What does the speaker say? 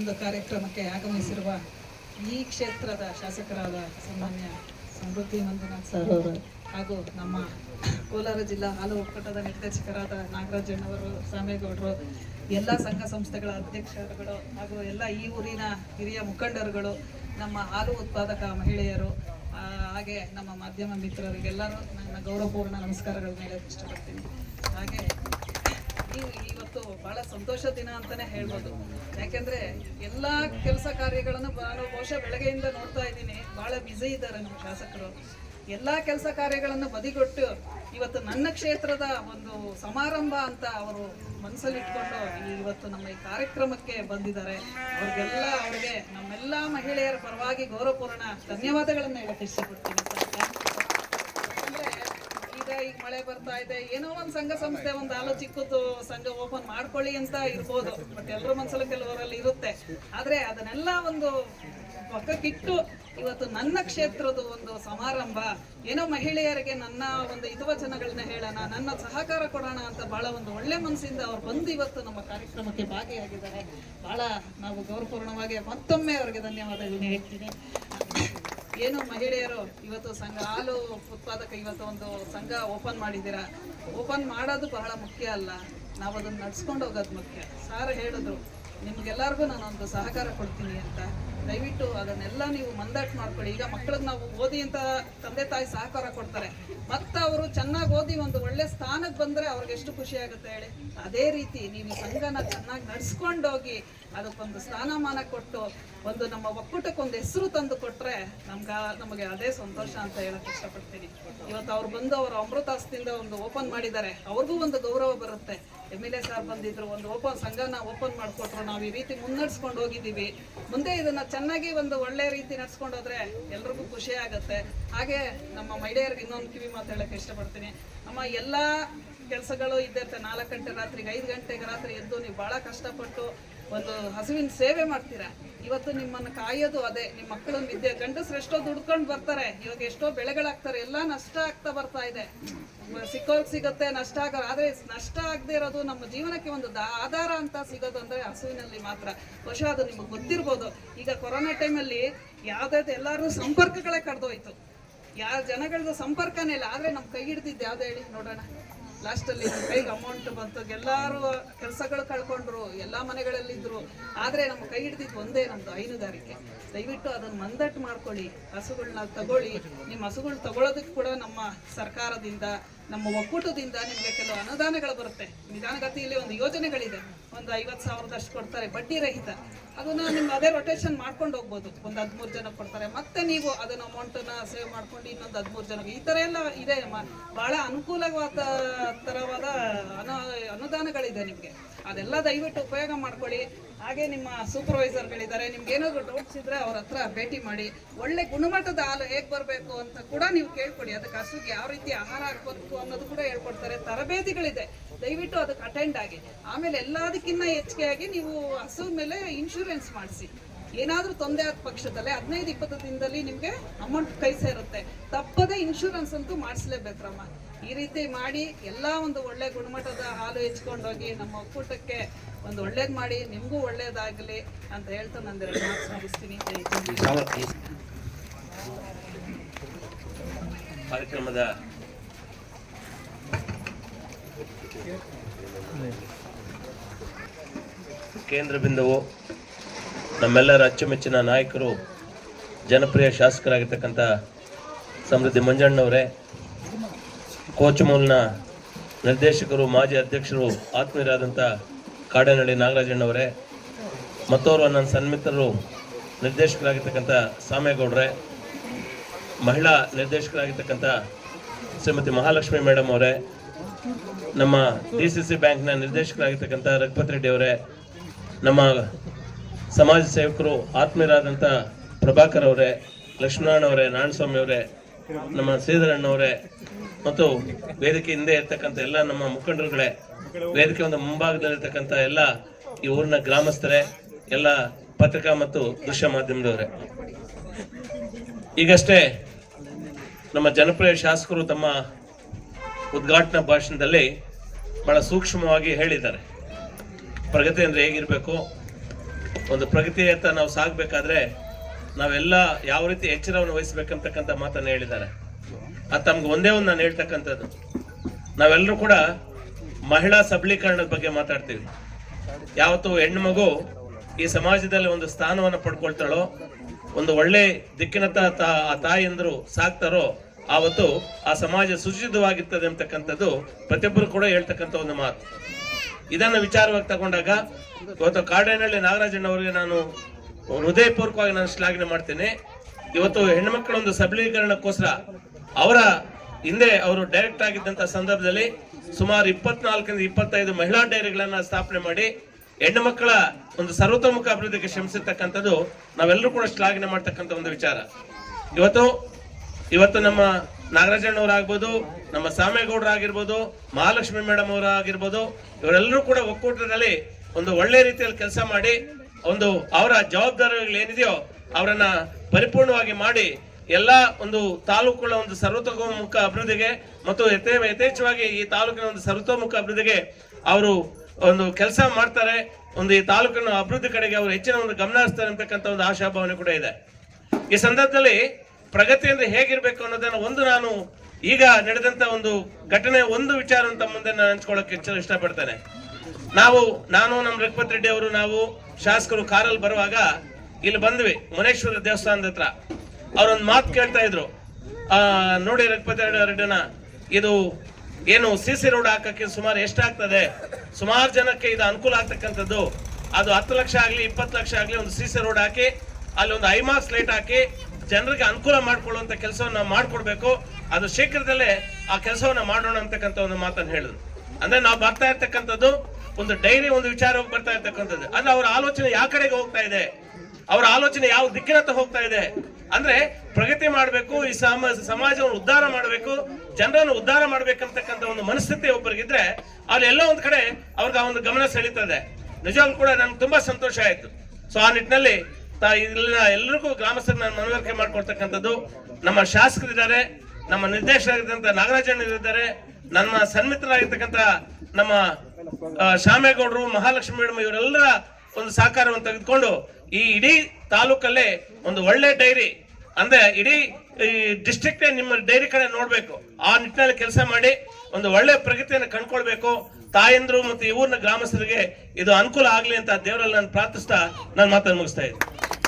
ಒಂದು ಕಾರ್ಯಕ್ರಮಕ್ಕೆ ಆಗಮಿಸಿರುವ ಈ ಕ್ಷೇತ್ರದ ಶಾಸಕರಾದ ಸನ್ಮಾನ್ಯ ಸಮೃದ್ಧಿ ಮಂಜುನಾಥ್ ಸರ್ ಅವರು. ಹಾಗೂ ನಮ್ಮ ಕೋಲಾರ ಜಿಲ್ಲಾ ಹಾಲು ಒಕ್ಕೂಟದ ನಿರ್ದೇಶಕರಾದ ನಾಗರಾಜಣ್ಣವರು ಸಾಮೇಗೌಡರು ಎಲ್ಲ ಸಂಘ ಸಂಸ್ಥೆಗಳ ಅಧ್ಯಕ್ಷರುಗಳು ಹಾಗೂ ಎಲ್ಲ ಈ ಊರಿನ ಹಿರಿಯ ಮುಖಂಡರುಗಳು ನಮ್ಮ ಹಾಲು ಉತ್ಪಾದಕ ಮಹಿಳೆಯರು ಹಾಗೆ ನಮ್ಮ ಮಾಧ್ಯಮ ಮಿತ್ರರಿಗೆಲ್ಲರೂ ನನ್ನ ಗೌರವಪೂರ್ಣ ನಮಸ್ಕಾರಗಳನ್ನ ಹೇಳಕ್ಕೆ ಇಷ್ಟಪಡ್ತೀನಿ. ಹಾಗೆ ನೀವು ಇವತ್ತು ಬಹಳ ಸಂತೋಷ ದಿನ ಅಂತಾನೆ ಹೇಳ್ಬೋದು. ಯಾಕೆಂದ್ರೆ ಎಲ್ಲಾ ಕೆಲಸ ಕಾರ್ಯಗಳನ್ನು ನಾನು ಬಹುಶಃ ಬೆಳಗ್ಗೆಯಿಂದ ನೋಡ್ತಾ ಇದ್ದೀನಿ. ಬಹಳ ಬ್ಯುಸಿ ಇದ್ದಾರೆ ನಮ್ಮ ಶಾಸಕರು. ಎಲ್ಲಾ ಕೆಲಸ ಕಾರ್ಯಗಳನ್ನು ಬದಿಗೊಟ್ಟು ಇವತ್ತು ನನ್ನ ಕ್ಷೇತ್ರದ ಒಂದು ಸಮಾರಂಭ ಅಂತ ಅವರು ಮನಸ್ಸಲ್ಲಿಟ್ಕೊಂಡು ಇವತ್ತು ನಮ್ಮ ಈ ಕಾರ್ಯಕ್ರಮಕ್ಕೆ ಬಂದಿದ್ದಾರೆ. ಅವ್ರಿಗೆಲ್ಲ ಅವ್ರಿಗೆ ನಮ್ಮೆಲ್ಲ ಮಹಿಳೆಯರ ಪರವಾಗಿ ಗೌರವಪೂರ್ಣ ಧನ್ಯವಾದಗಳನ್ನು ಹೇಳಕ್ಕೆ ಇಷ್ಟಪಡ್ತೀನಿ. ಈಗ ಮಳೆ ಬರ್ತಾ ಇದೆ, ಏನೋ ಒಂದ್ ಸಂಘ ಸಂಸ್ಥೆ ಒಂದು ಆಲೋ ಚಿಕ್ಕದು ಸಂಘ ಓಪನ್ ಮಾಡ್ಕೊಳ್ಳಿ ಅಂತ ಇರ್ಬೋದು. ಮತ್ತೆ ಎಲ್ಲರ ಮನ್ಸಲ್ಲಿ ಕೆಲವರಲ್ಲಿ ಇರುತ್ತೆ. ಆದ್ರೆ ಅದನ್ನೆಲ್ಲ ಒಂದು ಪಕ್ಕಕ್ಕಿಟ್ಟು ಇವತ್ತು ನನ್ನ ಕ್ಷೇತ್ರದ ಒಂದು ಸಮಾರಂಭ, ಏನೋ ಮಹಿಳೆಯರಿಗೆ ನನ್ನ ಒಂದು ಹಿತವಚನಗಳನ್ನ ಹೇಳೋಣ, ನನ್ನ ಸಹಕಾರ ಕೊಡೋಣ ಅಂತ ಬಹಳ ಒಂದು ಒಳ್ಳೆ ಮನಸ್ಸಿಂದ ಅವ್ರು ಬಂದು ಇವತ್ತು ನಮ್ಮ ಕಾರ್ಯಕ್ರಮಕ್ಕೆ ಭಾಗಿಯಾಗಿದ್ದಾರೆ. ಬಹಳ ನಾವು ಗೌರವಪೂರ್ಣವಾಗಿ ಮತ್ತೊಮ್ಮೆ ಅವರಿಗೆ ಧನ್ಯವಾದಗಳನ್ನ ಹೇಳ್ತೀನಿ. ಏನು ಮಹಿಳೆಯರು ಇವತ್ತು ಸಂಘ, ಹಾಲು ಉತ್ಪಾದಕ ಇವತ್ತು ಒಂದು ಸಂಘ ಓಪನ್ ಮಾಡಿದ್ದೀರಾ. ಓಪನ್ ಮಾಡೋದು ಬಹಳ ಮುಖ್ಯ ಅಲ್ಲ. ನಾವು ಅದನ್ನು ನಡ್ಸ್ಕೊಂಡು ಹೋಗೋದು ಮುಖ್ಯ. ಸಾರ್ ಹೇಳಿದ್ರು ನಿಮ್ಗೆಲ್ಲರಿಗೂ ನಾನೊಂದು ಸಹಕಾರ ಕೊಡ್ತೀನಿ ಅಂತ. ದಯವಿಟ್ಟು ಅದನ್ನೆಲ್ಲ ನೀವು ಮಂದಾಟ್ ಮಾಡ್ಕೊಳ್ಳಿ. ಈಗ ಮಕ್ಕಳಿಗೆ ನಾವು ಓದಿ ಅಂತ ತಂದೆ ತಾಯಿ ಸಹಕಾರ ಕೊಡ್ತಾರೆ. ಮತ್ತೆ ಅವರು ಚೆನ್ನಾಗಿ ಓದಿ ಒಂದು ಒಳ್ಳೆ ಸ್ಥಾನಕ್ಕೆ ಬಂದರೆ ಅವ್ರಿಗೆ ಎಷ್ಟು ಖುಷಿ ಆಗುತ್ತೆ ಹೇಳಿ? ಅದೇ ರೀತಿ ನೀವು ಸಂಘನ ಚೆನ್ನಾಗಿ ನಡೆಸ್ಕೊಂಡೋಗಿ ಅದಕ್ಕೊಂದು ಸ್ಥಾನಮಾನ ಕೊಟ್ಟು ಒಂದು ನಮ್ಮ ಒಕ್ಕೂಟಕ್ಕೊಂದು ಹೆಸರು ತಂದು ಕೊಟ್ಟರೆ ನಮ್ಗೆ ನಮಗೆ ಅದೇ ಸಂತೋಷ ಅಂತ ಹೇಳಕ್ ಇಷ್ಟಪಡ್ತೀನಿ. ಇವತ್ತು ಅವ್ರು ಬಂದು ಅವರ ಅಮೃತಾಸ್ತಿಂದ ಒಂದು ಓಪನ್ ಮಾಡಿದ್ದಾರೆ. ಅವ್ರಿಗೂ ಒಂದು ಗೌರವ ಬರುತ್ತೆ. ಎಂ ಎಲ್ ಎ ಸರ್ ಬಂದಿದ್ರು, ಒಂದು ಓಪನ್ ಸಂಘನ ಓಪನ್ ಮಾಡಿಕೊಟ್ರು, ನಾವು ಈ ರೀತಿ ಮುನ್ನಡೆಸ್ಕೊಂಡು ಹೋಗಿದ್ದೀವಿ. ಮುಂದೆ ಇದನ್ನ ಚೆನ್ನಾಗಿ ಒಂದು ಒಳ್ಳೆ ರೀತಿ ನಡ್ಸ್ಕೊಂಡು ಹೋದ್ರೆ ಎಲ್ರಿಗೂ ಖುಷಿ ಆಗುತ್ತೆ. ಹಾಗೆ ನಮ್ಮ ಮಹಿಳೆಯರಿಗೆ ಇನ್ನೊಂದು ಕಿವಿ ಮಾತು ಹೇಳಕ್ಕೆ ಇಷ್ಟಪಡ್ತೀನಿ. ನಮ್ಮ ಎಲ್ಲಾ ಕೆಲಸಗಳು ಇದ್ದಿರ್ತವೆ ನಾಲ್ಕು ಗಂಟೆ ರಾತ್ರಿಗೆ, ಐದು ಗಂಟೆಗೆ ರಾತ್ರಿ ಎದ್ದು ನೀವು ಬಹಳ ಕಷ್ಟಪಟ್ಟು ಒಂದು ಹಸುವಿನ ಸೇವೆ ಮಾಡ್ತೀರಾ? ಇವತ್ತು ನಿಮ್ಮನ್ನ ಕಾಯೋದು ಅದೇ ನಿಮ್ಮ ಮಕ್ಕಳು ನಿದ್ದೆ ಗಂಡಸ್ರು ಎಷ್ಟೋ ದುಡ್ಕೊಂಡು ಬರ್ತಾರೆ, ಇವಾಗ ಎಷ್ಟೋ ಬೆಳೆಗಳಾಗ್ತಾರೆ, ಎಲ್ಲ ನಷ್ಟ ಆಗ್ತಾ ಬರ್ತಾ ಇದೆ. ಸಿಕ್ಕೋಕ್ ಸಿಗುತ್ತೆ, ನಷ್ಟ ಆಗಲ್ಲ, ಆದ್ರೆ ನಷ್ಟ ಆಗದೆ ಇರೋದು ನಮ್ಮ ಜೀವನಕ್ಕೆ ಒಂದು ಆಧಾರ ಅಂತ ಸಿಗೋದು ಅಂದ್ರೆ ಹಸುವಿನಲ್ಲಿ ಮಾತ್ರ. ಬಹುಶಃ ಅದು ನಿಮಗೆ ಗೊತ್ತಿರ್ಬೋದು. ಈಗ ಕೊರೋನಾ ಟೈಮಲ್ಲಿ ಯಾವ್ದಾದ್ರು ಎಲ್ಲಾರು ಸಂಪರ್ಕಗಳೇ ಕಡ್ದೋಯ್ತು. ಯಾವ ಜನಗಳದ್ದು ಸಂಪರ್ಕನೇ ಇಲ್ಲ. ಆದ್ರೆ ನಮ್ ಕೈ ಹಿಡ್ದಿದ್ದು ಯಾವ್ದು ಹೇಳಿ ನೋಡೋಣ. ಲಾಸ್ಟಲ್ಲಿ ಕೈಗೆ ಅಮೌಂಟ್ ಬಂತು ಎಲ್ಲರೂ ಕೆಲಸಗಳು ಕಳ್ಕೊಂಡ್ರು, ಎಲ್ಲ ಮನೆಗಳಲ್ಲಿದ್ದರು ಆದ್ರೆ ನಮ್ಮ ಕೈ ಹಿಡ್ದಿದ್ದು ಒಂದೇ ನಮ್ಮದು ಹೈನುಗಾರಿಕೆ. ದಯವಿಟ್ಟು ಅದನ್ನ ಮಂದಟ್ಟು ಮಾಡ್ಕೊಳ್ಳಿ ಹಸುಗಳನ್ನ ತಗೊಳ್ಳಿ. ನಿಮ್ಮ ಹಸುಗಳು ತಗೊಳ್ಳೋದಕ್ಕೆ ಕೂಡ ನಮ್ಮ ಸರ್ಕಾರದಿಂದ ನಮ್ಮ ಒಕ್ಕೂಟದಿಂದ ನಿಮಗೆ ಕೆಲವು ಅನುದಾನಗಳು ಬರುತ್ತೆ. ನಿಧಾನಗತಿಯಲ್ಲಿ ಒಂದು ಯೋಜನೆಗಳಿದೆ. ಒಂದು ಐವತ್ತು ಸಾವಿರದಷ್ಟು ಕೊಡ್ತಾರೆ, ಬಡ್ಡಿ ರಹಿತ. ಅದನ್ನ ನಿಮ್ಮ ಅದೇ ರೊಟೇಷನ್ ಮಾಡ್ಕೊಂಡು ಹೋಗ್ಬೋದು. ಒಂದು ಹದಿಮೂರು ಜನ ಕೊಡ್ತಾರೆ. ಮತ್ತೆ ನೀವು ಅದನ್ನ ಅಮೌಂಟನ್ನು ಸೇವ್ ಮಾಡ್ಕೊಂಡು ಇನ್ನೊಂದು ಹದಿಮೂರು ಜನ ಈ ಥರ ಎಲ್ಲ ಇದೆ. ಬಹಳ ಅನುಕೂಲವಾದ ಥರವಾದ ಅನು, ಅನುದಾನಗಳಿದೆ ನಿಮಗೆ. ಅದೆಲ್ಲ ದಯವಿಟ್ಟು ಉಪಯೋಗ ಮಾಡ್ಕೊಳ್ಳಿ. ಹಾಗೆ ನಿಮ್ಮ ಸೂಪರ್ವೈಸರ್ಗಳಿದ್ದಾರೆ ನಿಮ್ಗೆ ಏನಾದ್ರು ಡೌಟ್ಸ್ ಇದ್ರೆ ಅವ್ರ ಹತ್ರ ಭೇಟಿ ಮಾಡಿ. ಒಳ್ಳೆ ಗುಣಮಟ್ಟದ ಹಾಲು ಹೇಗೆ ಬರಬೇಕು ಅಂತ ಕೂಡ ನೀವು ಕೇಳ್ಕೊಡಿ. ಅದಕ್ಕೆ ಹಸುಗೆ ಯಾವ ರೀತಿ ಆಹಾರ ಹಾಕ್ಬೇಕು ಅನ್ನೋದು ಕೂಡ ಹೇಳ್ಕೊಡ್ತಾರೆ. ತರಬೇತಿಗಳಿದೆ. ದಯವಿಟ್ಟು ಅದಕ್ಕೆ ಅಟೆಂಡ್ ಆಗಿ. ಆಮೇಲೆ ಎಲ್ಲದಕ್ಕಿಂತ ಹೆಚ್ಚಿಗೆಯಾಗಿ ನೀವು ಹಸು ಮೇಲೆ ಇನ್ಶೂರೆನ್ಸ್ ಮಾಡಿಸಿ. ಏನಾದರೂ ತೊಂದರೆ ಆದ ಪಕ್ಷದಲ್ಲಿ ಹದಿನೈದು ಇಪ್ಪತ್ತು ದಿನದಲ್ಲಿ ನಿಮಗೆ ಅಮೌಂಟ್ ಕೈ ಸೇರುತ್ತೆ. ತಪ್ಪದೆ ಇನ್ಶೂರೆನ್ಸ್ ಅಂತೂ ಮಾಡಿಸ್ಲೇಬೇಕ್ರಮ್ಮ ಈ ರೀತಿ ಮಾಡಿ ಎಲ್ಲ ಒಂದು ಒಳ್ಳೆ ಗುಣಮಟ್ಟದ ಹಾಲು ಹೆಚ್ಕೊಂಡೋಗಿ ನಮ್ಮ ಒಕ್ಕೂಟಕ್ಕೆ ಒಂದು ಒಳ್ಳೇದು ಮಾಡಿ, ನಿಮಗೂ ಒಳ್ಳೇದಾಗಲಿ ಅಂತ ಹೇಳ್ತಾ ನಂದಿರ ಹಿಂದ್. ಕಾರ್ಯಕ್ರಮದ ಕೇಂದ್ರ ಬಿಂದುವು ನಮ್ಮೆಲ್ಲರ ಅಚ್ಚುಮೆಚ್ಚಿನ ನಾಯಕರು, ಜನಪ್ರಿಯ ಶಾಸಕರಾಗಿರ್ತಕ್ಕಂಥ ಸಮೃದ್ಧಿ ಮಂಜಣ್ಣವರೇ ಕೋಚಮೂಲ್ನ ನಿರ್ದೇಶಕರು, ಮಾಜಿ ಅಧ್ಯಕ್ಷರು ಆತ್ಮೀಯರಾದಂಥ ಕಾಡನಹಳ್ಳಿ ನಾಗರಾಜಣ್ಣವರೇ, ಮತ್ತೋರ್ವ ನನ್ನ ಸನ್ಮಿತ್ರರು, ನಿರ್ದೇಶಕರಾಗಿರ್ತಕ್ಕಂಥ ಸಾಮೇಗೌಡ್ರೆ ಮಹಿಳಾ ನಿರ್ದೇಶಕರಾಗಿರ್ತಕ್ಕಂಥ ಶ್ರೀಮತಿ ಮಹಾಲಕ್ಷ್ಮಿ ಮೇಡಮ್ ಅವರೇ, ನಮ್ಮ ಡಿ ಸಿ ಸಿ ಬ್ಯಾಂಕ್ನ ನಿರ್ದೇಶಕರಾಗಿರ್ತಕ್ಕಂಥ ರಘುಪತ್ ರೆಡ್ಡಿ ಅವರೇ, ನಮ್ಮ ಸಮಾಜ ಸೇವಕರು, ಆತ್ಮೀಯರಾದಂಥ ಪ್ರಭಾಕರ್ ಅವರೇ, ಲಕ್ಷ್ಮೀನಾರಾಯಣ ಅವರೇ, ನಾರಾಯಣಸ್ವಾಮಿ ಅವರೇ, ನಮ್ಮ ಶ್ರೀಧರಣ್ಣವರೇ ಮತ್ತು ವೇದಿಕೆ ಹಿಂದೆ ಇರ್ತಕ್ಕಂಥ ಎಲ್ಲ ನಮ್ಮ ಮುಖಂಡರುಗಳೇ, ವೇದಿಕೆ ಒಂದು ಮುಂಭಾಗದಲ್ಲಿರ್ತಕ್ಕಂಥ ಎಲ್ಲ ಈ ಊರಿನ ಗ್ರಾಮಸ್ಥರೇ, ಎಲ್ಲ ಪತ್ರಿಕಾ ಮತ್ತು ದೃಶ್ಯ ಮಾಧ್ಯಮದವರೇ. ಈಗಷ್ಟೇ ನಮ್ಮ ಜನಪ್ರಿಯ ಶಾಸಕರು ತಮ್ಮ ಉದ್ಘಾಟನಾ ಭಾಷಣದಲ್ಲಿ ಬಹಳ ಸೂಕ್ಷ್ಮವಾಗಿ ಹೇಳಿದ್ದಾರೆ. ಪ್ರಗತಿ ಅಂದರೆ ಹೇಗಿರಬೇಕು? ಒಂದು ಪ್ರಗತಿಯತ್ತ ನಾವು ಸಾಗಬೇಕಾದ್ರೆ ನಾವೆಲ್ಲ ಯಾವ ರೀತಿ ಎಚ್ಚರವನ್ನು ವಹಿಸಬೇಕಂತಕ್ಕಂಥ ಮಾತನ್ನು ಹೇಳಿದ್ದಾರೆ. ಅದು ತಮ್ಗೆ ಒಂದೇ ಒಂದು ನಾನು ಹೇಳ್ತಕ್ಕಂಥದ್ದು. ನಾವೆಲ್ಲರೂ ಕೂಡ ಮಹಿಳಾ ಸಬಲೀಕರಣದ ಬಗ್ಗೆ ಮಾತಾಡ್ತೀವಿ. ಯಾವತ್ತು ಹೆಣ್ಣು ಮಗು ಈ ಸಮಾಜದಲ್ಲಿ ಒಂದು ಸ್ಥಾನವನ್ನು ಪಡ್ಕೊಳ್ತಾಳೋ, ಒಂದು ಒಳ್ಳೆ ದಿಕ್ಕಿನತ್ತ ಆ ತಾಯಿಯಂದರು ಸಾಕ್ತಾರೋ, ಆವತ್ತು ಆ ಸಮಾಜ ಸುಚಿತವಾಗಿರ್ತದೆ ಅಂತಕ್ಕಂಥದ್ದು ಪ್ರತಿಯೊಬ್ಬರು ಕೂಡ ಹೇಳ್ತಕ್ಕಂಥ ಒಂದು ಮಾತು. ಇದನ್ನು ವಿಚಾರವಾಗಿ ತಗೊಂಡಾಗ ಇವತ್ತು ಕಾಡೇನಹಳ್ಳಿ ನಾಗರಾಜಣ್ಣವರಿಗೆ ನಾನು ಹೃದಯಪೂರ್ವಕವಾಗಿ ನಾನು ಶ್ಲಾಘನೆ ಮಾಡ್ತೇನೆ. ಇವತ್ತು ಹೆಣ್ಮಕ್ಳ ಒಂದು ಸಬಲೀಕರಣಕ್ಕೋಸ್ಕರ ಅವರ ಹಿಂದೆ ಅವರು ಡೈರೆಕ್ಟ್ ಆಗಿದ್ದಂಥ ಸಂದರ್ಭದಲ್ಲಿ ಸುಮಾರು ಇಪ್ಪತ್ನಾಲ್ಕರಿಂದ ಇಪ್ಪತ್ತೈದು ಮಹಿಳಾ ಡೈರಿಗಳನ್ನು ಸ್ಥಾಪನೆ ಮಾಡಿ ಹೆಣ್ಣು ಮಕ್ಕಳ ಒಂದು ಸರ್ವತೋಮುಖ ಅಭಿವೃದ್ಧಿಗೆ ಶ್ರಮಿಸಿರ್ತಕ್ಕಂಥದ್ದು ನಾವೆಲ್ಲರೂ ಕೂಡ ಶ್ಲಾಘನೆ ಮಾಡ್ತಕ್ಕಂಥ ಒಂದು ವಿಚಾರ. ಇವತ್ತು ಇವತ್ತು ನಮ್ಮ ನಾಗರಾಜಣ್ಣವರಾಗ್ಬೋದು ನಮ್ಮ ಸಾಮೇಗೌಡರಾಗಿರ್ಬೋದು ಮಹಾಲಕ್ಷ್ಮಿ ಮೇಡಮ್ ಅವರ ಆಗಿರ್ಬೋದು ಇವರೆಲ್ಲರೂ ಕೂಡ ಒಕ್ಕೂಟದಲ್ಲಿ ಒಂದು ಒಳ್ಳೆ ರೀತಿಯಲ್ಲಿ ಕೆಲಸ ಮಾಡಿ ಒಂದು ಅವರ ಜವಾಬ್ದಾರಿಗಳು ಏನಿದೆಯೋ ಅವರನ್ನ ಪರಿಪೂರ್ಣವಾಗಿ ಮಾಡಿ ಎಲ್ಲ ಒಂದು ತಾಲೂಕುಗಳ ಒಂದು ಸರ್ವತೋಮುಖ ಅಭಿವೃದ್ಧಿಗೆ ಮತ್ತು ಯಥೇ ಯಥೇಚ್ಛವಾಗಿ ಈ ತಾಲೂಕಿನ ಒಂದು ಸರ್ವತೋಮುಖ ಅಭಿವೃದ್ಧಿಗೆ ಅವರು ಒಂದು ಕೆಲಸ ಮಾಡ್ತಾರೆ. ಒಂದು ಈ ತಾಲೂಕಿನ ಅಭಿವೃದ್ಧಿ ಕಡೆಗೆ ಅವರು ಹೆಚ್ಚಿನ ಒಂದು ಗಮನ ಹರಿಸ್ತಾರೆ ಅಂತಕ್ಕಂಥ ಒಂದು ಆಶಾಭಾವನೆ ಕೂಡ ಇದೆ. ಈ ಸಂದರ್ಭದಲ್ಲಿ ಪ್ರಗತಿ ಅಂದ್ರೆ ಹೇಗಿರ್ಬೇಕು ಅನ್ನೋದನ್ನ ಒಂದು ನಾನು ಈಗ ನಡೆದಂತ ಒಂದು ಘಟನೆ ಒಂದು ವಿಚಾರ ತಮ್ಮ ಮುಂದೆ ನಾನು ಹಂಚ್ಕೊಳ್ಳೋಕೆ ಇಷ್ಟಪಡ್ತೇನೆ. ನಾವು, ನಾನು, ನಮ್ಮ ರಘುಪತ್ ರೆಡ್ಡಿ ಅವರು, ನಾವು ಶಾಸಕರು ಕಾರಲ್ಲಿ ಬರುವಾಗ ಇಲ್ಲಿ ಬಂದ್ವಿ. ಮುನೇಶ್ವರ ದೇವಸ್ಥಾನದ ಹತ್ರ. ಅವ್ರೊಂದು ಮಾತು ಕೇಳ್ತಾ ಇದ್ರು. ನೋಡಿ ರಘುಪತಿ ರೆಡ್ಡಿನ ಇದು ಏನು ಸಿ ಸಿ ರೋಡ್ ಹಾಕಕ್ಕೆ ಸುಮಾರು ಎಷ್ಟಾಗ್ತದೆ? ಸುಮಾರು ಜನಕ್ಕೆ ಇದು ಅನುಕೂಲ ಆಗ್ತಕ್ಕಂಥದ್ದು. ಅದು ಹತ್ತು ಲಕ್ಷ ಆಗಲಿ, ಇಪ್ಪತ್ತು ಲಕ್ಷ ಆಗಲಿ ಒಂದು ಸಿ ಸಿ ರೋಡ್ ಹಾಕಿ, ಅಲ್ಲಿ ಒಂದು ಐಮಾಕ್ಸ್ ಲೈಟ್ ಹಾಕಿ ಜನರಿಗೆ ಅನುಕೂಲ ಮಾಡ್ಕೊಳ್ಳುವಂತ ಕೆಲಸವನ್ನ ನಾವು ಮಾಡ್ಕೊಡ್ಬೇಕು. ಅದು ಶೀಘ್ರದಲ್ಲೇ ಆ ಕೆಲಸವನ್ನ ಮಾಡೋಣ ಅಂತಕ್ಕಂಥ ಒಂದು ಮಾತನ್ನು ಹೇಳಿದ್ರು. ಅಂದ್ರೆ ನಾವು ಬರ್ತಾ ಇರ್ತಕ್ಕಂಥದ್ದು ಒಂದು ಡೈರಿ ಒಂದು ವಿಚಾರವಾಗಿ ಬರ್ತಾ ಇರ್ತಕ್ಕಂಥದ್ದು. ಅಂದ್ರೆ ಅವರ ಆಲೋಚನೆ ಯಾವ ಕಡೆಗೆ ಹೋಗ್ತಾ ಇದೆ? ಅವರ ಆಲೋಚನೆ ಯಾವ ದಿಕ್ಕಿನತ್ತ ಹೋಗ್ತಾ ಇದೆ ಅಂದ್ರೆ ಪ್ರಗತಿ ಮಾಡಬೇಕು, ಈ ಸಮ, ಸಮಾಜವನ್ನು ಉದ್ಧಾರ ಮಾಡಬೇಕು, ಜನರನ್ನು ಉದ್ಧಾರ ಮಾಡ್ಬೇಕಂತಕ್ಕಂಥ ಒಂದು ಮನಸ್ಥಿತಿ ಒಬ್ಬರಿಗಿದ್ರೆ ಅಲ್ಲಿ ಎಲ್ಲೋ ಒಂದ್ ಕಡೆ ಅವ್ರಿಗೆ ಆ ಒಂದು ಗಮನ ಸೆಳೀತದೆ. ನಿಜವಾಗ್ಲೂ ಕೂಡ ನನ್ಗೆ ತುಂಬಾ ಸಂತೋಷ ಆಯ್ತು. ಸೊ ಆ ನಿಟ್ಟಿನಲ್ಲಿ ಇಲ್ಲಿನ ಎಲ್ಲರಿಗೂ ಗ್ರಾಮಸ್ಥರು ನಾನು ಮನವರಿಕೆ ಮಾಡ್ಕೊಡ್ತಕ್ಕಂಥದ್ದು. ನಮ್ಮ ಶಾಸಕರಿದ್ದಾರೆ, ನಮ್ಮ ನಿರ್ದೇಶಕರಾಗಿದ್ದಂಥ ನಾಗರಾಜಣ್ಣ ಇದ್ದಾರೆ ನನ್ನ ಸನ್ಮಿತ್ರರಾಗಿರ್ತಕ್ಕಂಥ ನಮ್ಮ ಶಾಮೇಗೌಡರು ಮಹಾಲಕ್ಷ್ಮಿ ಮೇಡಮ್ ಇವರೆಲ್ಲರ ಒಂದು ಸಹಕಾರವನ್ನು ತೆಗೆದುಕೊಂಡು ಈ ಇಡೀ ತಾಲೂಕಲ್ಲೇ ಒಂದು ಒಳ್ಳೆ ಡೈರಿ, ಅಂದ್ರೆ ಇಡೀ ಈ ಡಿಸ್ಟ್ರಿಕ್ಟ್ ನಿಮ್ಮ ಡೈರಿ ಕಡೆ ನೋಡಬೇಕು. ಆ ನಿಟ್ಟಿನಲ್ಲಿ ಕೆಲಸ ಮಾಡಿ, ಒಂದು ಒಳ್ಳೆ ಪ್ರಗತಿಯನ್ನು ಕಂಡ್ಕೊಳ್ಬೇಕು. ತಾಯಂದ್ರು ಮತ್ತು ಈ ಊರಿನ ಗ್ರಾಮಸ್ಥರಿಗೆ ಇದು ಅನುಕೂಲ ಆಗಲಿ ಅಂತ ದೇವರಲ್ಲಿ ನಾನು ಪ್ರಾರ್ಥಿಸ್ತಾ, ನಾನು ಮಾತನ್ನು ಮುಗಿಸ್ತಾ ಇದ್ದೀನಿ.